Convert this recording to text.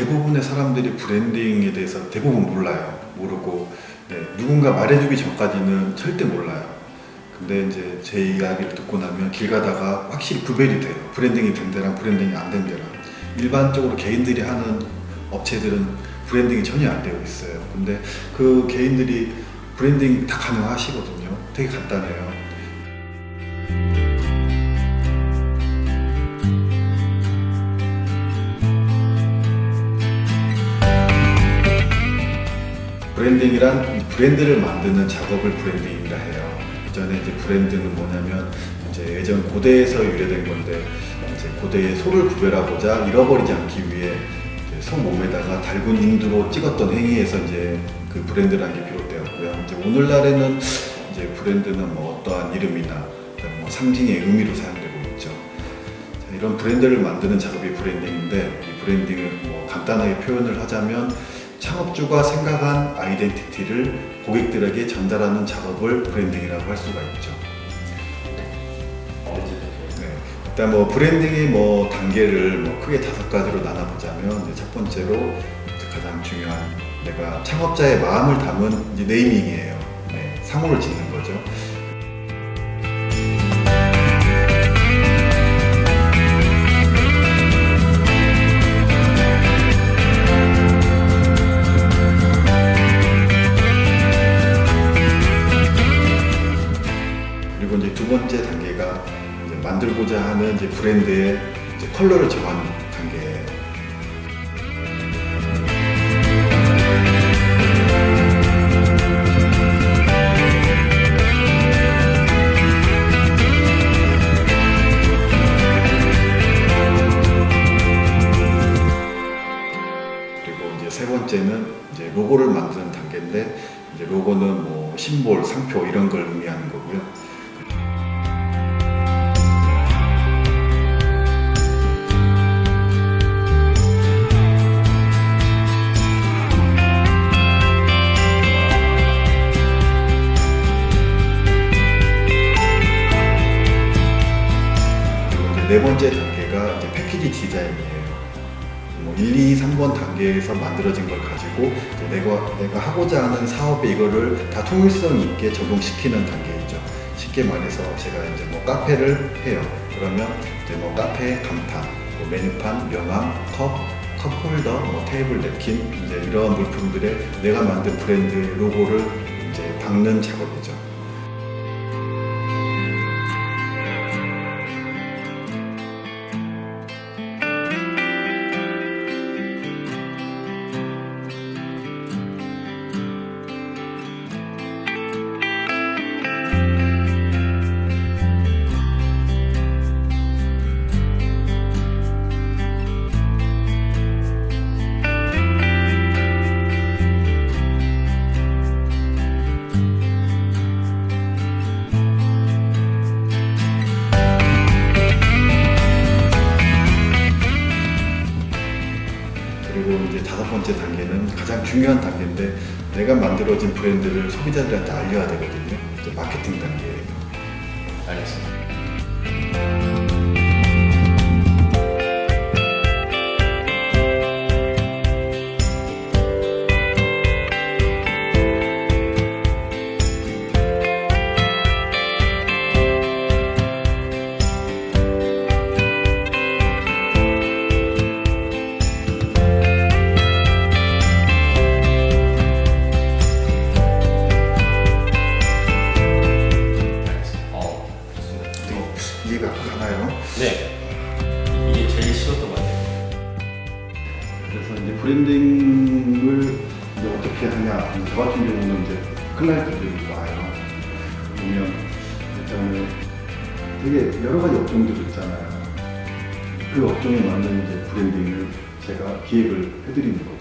대부분의 사람들이 브랜딩에 대해서 대부분 몰라요. 모르고 네, 누군가 말해주기 전까지는 절대 몰라요. 근데 이제 제 이야기를 듣고 나면 길 가다가 확실히 구별이 돼요. 브랜딩이 된 데랑 브랜딩이 안 된 데랑. 일반적으로 개인들이 하는 업체들은 브랜딩이 전혀 안 되어 있어요. 근데 그 개인들이 브랜딩 다 가능하시거든요. 되게 간단해요. 브랜딩이란 브랜드를 만드는 작업을 브랜딩이라 해요. 전에 이제 브랜드는 뭐냐면 이제 예전 고대에서 유래된 건데 이제 고대의 소를 구별하고자 잃어버리지 않기 위해 소 몸에다가 달군 인두로 찍었던 행위에서 이제 그 브랜드라는 게 비롯되었고요. 이제 오늘날에는 이제 브랜드는 뭐 어떠한 이름이나 뭐 상징의 의미로 사용되고 있죠. 자, 이런 브랜드를 만드는 작업이 브랜딩인데 이 브랜딩을 뭐 간단하게 표현을 하자면 창업주가 생각한 아이덴티티를 고객들에게 전달하는 작업을 브랜딩이라고 할 수가 있죠. 네. 일단 뭐 브랜딩의 뭐 단계를 뭐 크게 다섯 가지로 나눠보자면 첫 번째로 가장 중요한 내가 창업자의 마음을 담은 네이밍이에요. 네, 상호를 짓는 거죠. 두 번째 단계가 이제 만들고자 하는 이제 브랜드의 이제 컬러를 정하는 단계예요. 그리고 이제 세 번째는 이제 로고를 만드는 단계인데 이제 로고는 뭐 심볼, 상표 이런 걸 의미하는 거고요. 네 번째 단계가 이제 패키지 디자인이에요. 뭐 1, 2, 3번 단계에서 만들어진 걸 가지고 내가, 내가 하고자 하는 사업에 이거를 다 통일성 있게 적용시키는 단계이죠. 쉽게 말해서 제가 이제 뭐 카페를 해요. 그러면 이제 뭐 카페 간판, 뭐 메뉴판, 명함, 컵, 컵홀더, 뭐 테이블 냅킨 이제 이러한 물품들에 내가 만든 브랜드 로고를 이제 박는 작업이죠. 그리고 이제 다섯 번째 단계는 가장 중요한 단계인데 내가 만들어진 브랜드를 소비자들한테 알려야 되거든요. 이제 마케팅 단계예요. 알겠습니다. 그래서 이제 브랜딩을 이제 어떻게 하냐. 저 같은 경우는 이제 클라이언트들이 와요. 보면 일단은 되게 여러 가지 업종들이 있잖아요. 그 업종에 맞는 이제 브랜딩을 제가 기획을 해드리는 거죠.